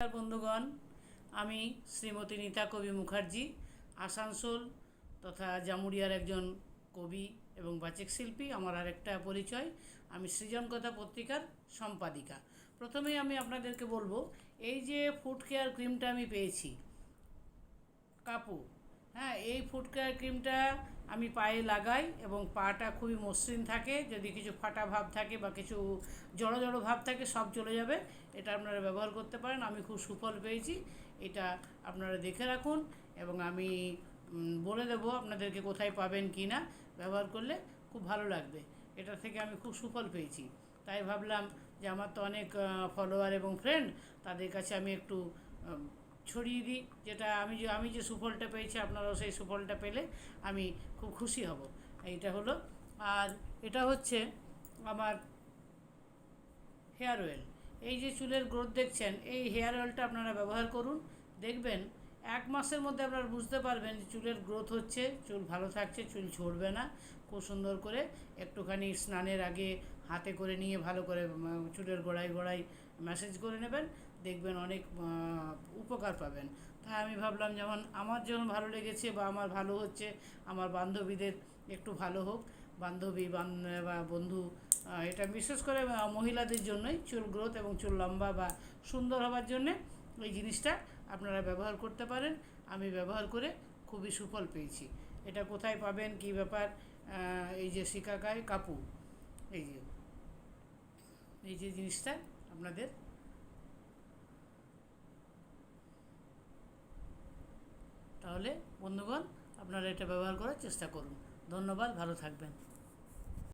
নমস্কার বন্ধুগণ, আমি শ্রীমতী নীতা কবি মুখার্জি, আসানসোল তথা জামুরিয়ার একজন কবি এবং বাচিক শিল্পী, আমার আরেকটা পরিচয়, আমি সৃজনকথা পত্রিকার সম্পাদিকা। প্রথমেই আমি আপনাদেরকে বলব, এই যে ফুড কেয়ার ক্রিমটা আমি পেয়েছি, কাপু হ্যাঁ এই ফুড কেয়ার ক্রিমটা আমি পায়ে লাগাই এবং পাটা খুবই মসৃণ থাকে, যদি কিছু ফাটা ভাব থাকে বা কিছু জড়ো জড়ো ভাব থাকে, সব চলে যাবে। এটা আপনারা ব্যবহার করতে পারেন। আমি খুব সুফল পেয়েছি। এটা আপনারা দেখে রাখুন এবং আমি বলে দেবো আপনাদেরকে কোথায় পাবেন কি না। ব্যবহার করলে খুব ভালো লাগবে। এটা থেকে আমি খুব সুফল পেয়েছি। তাই ভাবলাম যে আমার তো অনেক ফলোয়ার এবং ফ্রেন্ড তাদের কাছে আমি একটু ছড়িয়ে দিই, যেটা আমি যে আমি যে সুফলটা পেয়েছি, আপনারাও সেই সুফলটা পেলে আমি খুব খুশি হব। এইটা হলো। আর এটা হচ্ছে আমার হেয়ার অয়েল। এই যে চুলের গ্রোথ দেখছেন, এই হেয়ার অয়েলটা আপনারা ব্যবহার করুন, দেখবেন এক মাসের মধ্যে আপনারা বুঝতে পারবেন যে চুলের গ্রোথ হচ্ছে, চুল ভালো থাকছে, চুল ঝরবে না। খুব সুন্দর করে একটুখানি স্নানের আগে হাতে করে নিয়ে ভালো করে চুলের গোড়ায় গোড়ায় ম্যাসেজ করে নেবেন। দেখবেন অনেক উপকার পাবেন। তাই আমি ভাবলাম যেমন আমার যেমন ভালো লেগেছে বা আমার ভালো হচ্ছে, আমার বান্ধবীদের একটু ভালো হোক। বান্ধবী, বান- বা বন্ধু এটা বিশেষ করে মহিলাদের জন্যই চুল গ্রোথ এবং চুল লম্বা বা সুন্দর হওয়ার জন্যে এই জিনিসটা আপনারা ব্যবহার করতে পারেন। আমি ব্যবহার করে খুবই সুফল পেয়েছি। এটা কোথায় পাবেন, কি ব্যাপার? এই যে শিকাকায় কাপু। এই যে এই যে জিনিসটা আপনাদের। তাহলে বন্ধুগণ, আপনারা এটা ব্যবহার করার চেষ্টা করুন। ধন্যবাদ, ভালো থাকবেন।